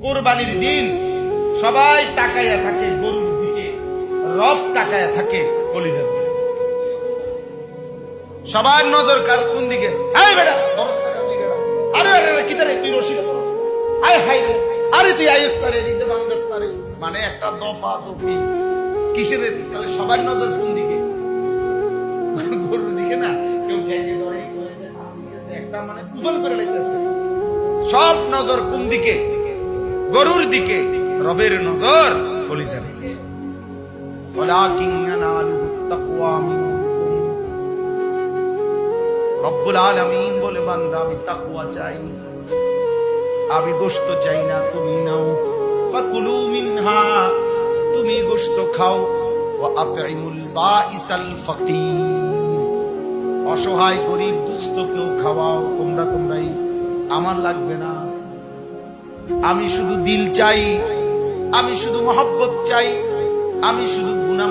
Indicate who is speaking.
Speaker 1: কোরবানির দিন সবাই তাকাইয়া থাকে, গরুর দিকে, রব তাকাইয়া থাকে কলিজার। সবার নজর কার কোন দিকে? বেটা। আরে আরে কি তারে, তুই হাই আরে, তুই আয়ুস তারে দিতে বান্দাস তারে মানে একটা দফা দফি। কিসের তাহলে সবার নজর কোন দিকে? গরুর দিকে না? কেউ ঠেকে ধরে একটা মানে করে লাইতেছে। সব নজর কোন দিকে? গরুর দিকে, রবের নজর কলিজার দিকে। রব্বুল আলামিন বলে, বান্দা, আমি তাকওয়া চাই। আমি গোশত চাই না, তুমি নাও। ফাকুলু মিনহা, তুমি গোশত খাও। ওয়া আতইমুল বাইসাল ফাকির। অসহায় গরিব দুস্থ কেউ খাওয়াও, তোমরা তোমরাই। আমার লাগবে না। আমি শুধু দিল চাই আমি শুধু মহব্বত চাই আমি শুধু চাই